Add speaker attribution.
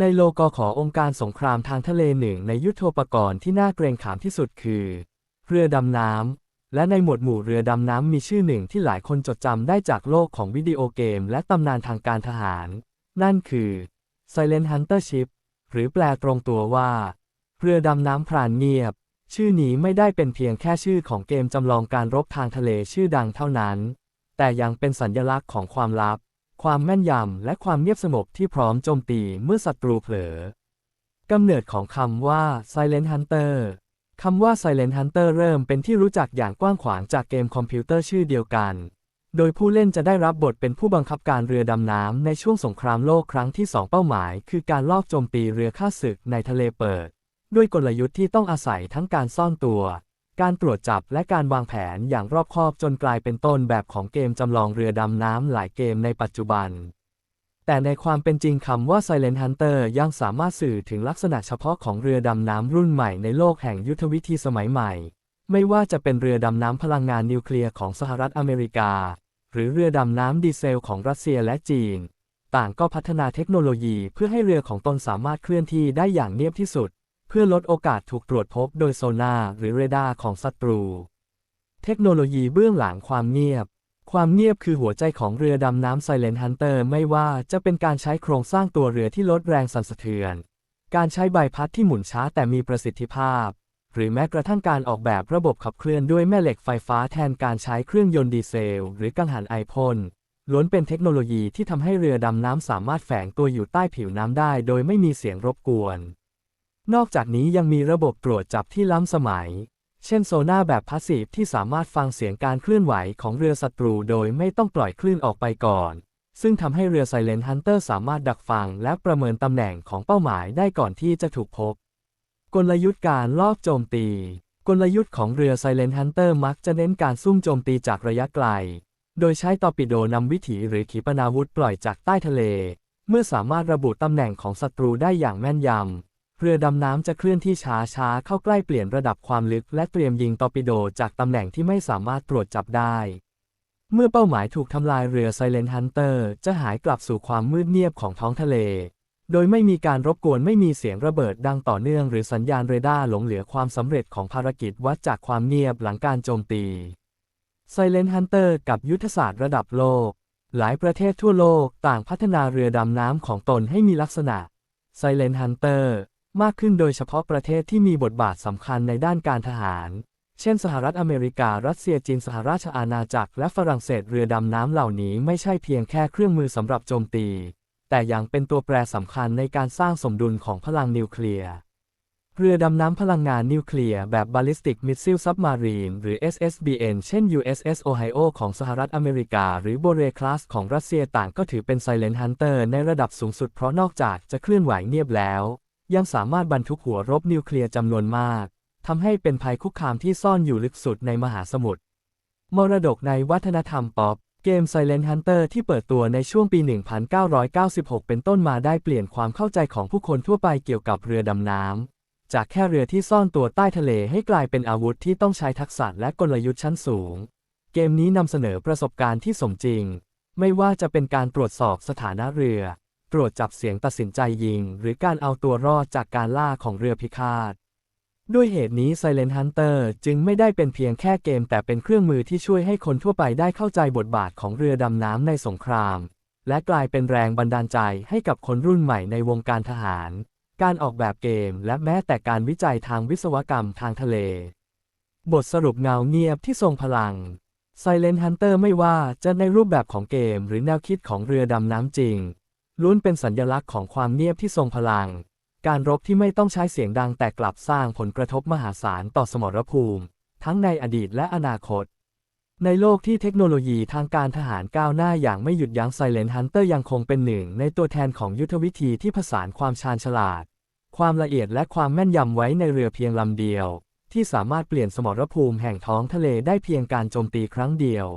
Speaker 1: ในโลกขอองค์การสงครามทางทะเลหนึ่งในยุทโธปกรณ์ที่น่าเกรงขามที่สุดคือ เรือดำน้ำ และในหมวดหมู่เรือดำน้ำมีชื่อหนึ่งที่หลายคนจดจำได้จากโลกของวิดีโอเกมและตำนานทางการทหาร นั่นคือ Silent Hunter Ship หรือแปลตรงตัวว่า เรือดำน้ำพรานเงียบ ชื่อนี้ไม่ได้เป็นเพียงแค่ชื่อของเกมจำลองการรบทางทะเลชื่อดังเท่านั้น แต่ยังเป็นสัญลักษณ์ของความลับ ความแม่นยำและความเงียบสงบที่พร้อมโจมตีเมื่อศัตรูเผลอกำเนิดของคำว่า Silent Hunter คำว่า Silent Hunter เริ่มเป็นที่รู้จักอย่างกว้างขวางจากเกมคอมพิวเตอร์ชื่อเดียวกัน โดยผู้เล่นจะได้รับบทเป็นผู้บังคับการเรือดำน้ำในช่วงสงครามโลกครั้งที่สองเป้าหมาย คือการลอบโจมตีเรือข้าศึกในทะเลเปิด ด้วยกลยุทธ์ที่ต้องอาศัยทั้งการซ่อนตัว การตรวจจับและการวางแผนอย่างรอบคอบจนกลายเป็นต้นแบบของเกมจำลองเรือดำน้ำหลายเกมในปัจจุบัน แต่ในความเป็นจริงคำว่า Silent Hunter ยังสามารถสื่อถึงลักษณะเฉพาะของเรือดำน้ำรุ่นใหม่ในโลกแห่งยุทธวิธีสมัยใหม่ ไม่ว่าจะเป็นเรือดำน้ำพลังงานนิวเคลียร์ของสหรัฐอเมริกา หรือเรือดำน้ำดีเซลของรัสเซียและจีน ต่างก็พัฒนาเทคโนโลยีเพื่อให้เรือของตนสามารถเคลื่อนที่ได้อย่างเนียบที่สุด เพื่อลดโอกาสถูกตรวจพบโดยโซนาหรือเรดาร์ของศัตรู เทคโนโลยีเบื้องหลังความเงียบ ความเงียบคือหัวใจของเรือดำน้ำ Silent Hunter ไม่ว่าจะเป็นการใช้โครงสร้างตัวเรือที่ลดแรงสั่นสะเทือน การใช้ใบพัดที่หมุนช้าแต่มีประสิทธิภาพ หรือแม้กระทั่งการออกแบบระบบขับเคลื่อนด้วยแม่เหล็กไฟฟ้าแทนการใช้เครื่องยนต์ดีเซล หรือกังหันไอพ่นล้วนเป็นเทคโนโลยีที่ทำให้เรือดำน้ำสามารถแฝงตัวอยู่ใต้ผิวน้ำได้ โดยไม่มีเสียงรบกวน นอกจากนี้ยังมีระบบตรวจจับที่ล้ำสมัย เช่นโซน่าแบบพาสซีฟที่สามารถฟังเสียงการเคลื่อนไหวของเรือศัตรูโดยไม่ต้องปล่อยคลื่นออกไปก่อน ซึ่งทำให้เรือ Silent Hunter สามารถดักฟังและประเมินตำแหน่งของเป้าหมายได้ก่อนที่จะถูกพบ กลยุทธ์การลอบโจมตี กลยุทธ์ของเรือ Silent Hunter มักจะเน้นการซุ่มโจมตีจากระยะไกล โดยใช้ตอร์ปิโดนำวิถีหรือขีปนาวุธปล่อยจากใต้ทะเล เมื่อสามารถระบุตำแหน่งของศัตรูได้อย่างแม่นยำ เรือดำน้ำจะเคลื่อนที่ช้าช้าเข้าใกล้เปลี่ยนระดับความลึก และเตรียมยิงตอร์ปิโดจากตำแหน่งที่ไม่สามารถตรวจจับได้ เมื่อเป้าหมายถูกทำลายเรือ Silent Hunter จะหายกลับสู่ความมืดเงียบของท้องทะเล โดยไม่มีการรบกวนไม่มีเสียงระเบิดดังต่อเนื่องหรือสัญญาณเรดาร์หลงเหลือความสำเร็จของภารกิจวัดจากความเงียบหลังการโจมตี Silent Hunter กับยุทธศาสตร์ระดับโลก หลายประเทศทั่วโลกต่างพัฒนาเรือดำน้ำของตนให้มีลักษณะ Silent Hunter มากขึ้นโดยเฉพาะประเทศที่มีบทบาทสำคัญในด้านการทหาร เช่น สหรัฐอเมริการัสเซียจีนสหราชอาณาจักร และฝรั่งเศสเรือดำน้ำเหล่านี้ไม่ใช่เพียงแค่เครื่องมือสำหรับโจมตี แต่ยังเป็นตัวแปรสำคัญในการสร้างสมดุลของพลังนิวเคลียร์เรือดำน้ำพลังงานนิวเคลียร์แบบ Ballistic Missile Submarine หรือ SSBN เช่น USS Ohio ของสหรัฐอเมริกา หรือ Borei Class ของรัสเซียต่างก็ถือเป็น Silent Hunter ในระดับสูงสุดเพราะนอกจากจะเคลื่อนไหวเงียบแล้ว ยังสามารถบรรทุกหัวรบนิวเคลียร์จำนวนมากทำให้เป็นภัยคุกคามที่ซ่อนอยู่ลึกสุดในมหาสมุทร มรดกในวัฒนธรรมป๊อป เกม Silent Hunter ที่เปิดตัวในช่วงปี 1996 เป็นต้นมาได้เปลี่ยนความเข้าใจของผู้คนทั่วไปเกี่ยวกับเรือดำน้ำ จากแค่เรือที่ซ่อนตัวใต้ทะเลให้กลายเป็นอาวุธที่ต้องใช้ทักษะและกลยุทธ์ชั้นสูง เกมนี้นำเสนอประสบการณ์ที่สมจริง ไม่ว่าจะเป็นการตรวจสอบสถานะเรือ ตรวจจับเสียงตัดสินใจยิง หรือการเอาตัวรอดจากการล่าของเรือพิฆาต ด้วยเหตุนี้ Silent Hunter จึงไม่ได้เป็นเพียงแค่เกม แต่เป็นเครื่องมือที่ช่วยให้คนทั่วไปได้เข้าใจบทบาทของเรือดำน้ำในสงคราม และกลายเป็นแรงบันดาลใจให้กับคนรุ่นใหม่ในวงการทหาร การออกแบบเกม และแม้แต่การวิจัยทางวิศวกรรมทางทะเล บทสรุปเงาเงียบที่ทรงพลัง Silent Hunter ไม่ว่าจะในรูปแบบของเกม หรือแนวคิดของเรือดำน้ำจริง ล้วนเป็นสัญลักษณ์ของความเงียบที่ทรงพลัง การรบที่ไม่ต้องใช้เสียงดังแต่กลับสร้างผลกระทบมหาศาลต่อสมรภูมิ ทั้งในอดีตและอนาคต ในโลกที่เทคโนโลยีทางการทหารก้าวหน้าอย่างไม่หยุดยั้ง Silent Hunter ยังคงเป็นหนึ่ง ในตัวแทนของยุทธวิธีที่ผสานความชาญฉลาด ความละเอียดและความแม่นยำไว้ในเรือเพียงลำเดียว ที่สามารถเปลี่ยนสมรภูมิแห่งท้องทะเลได้เพียงการโจมตีครั้งเดียว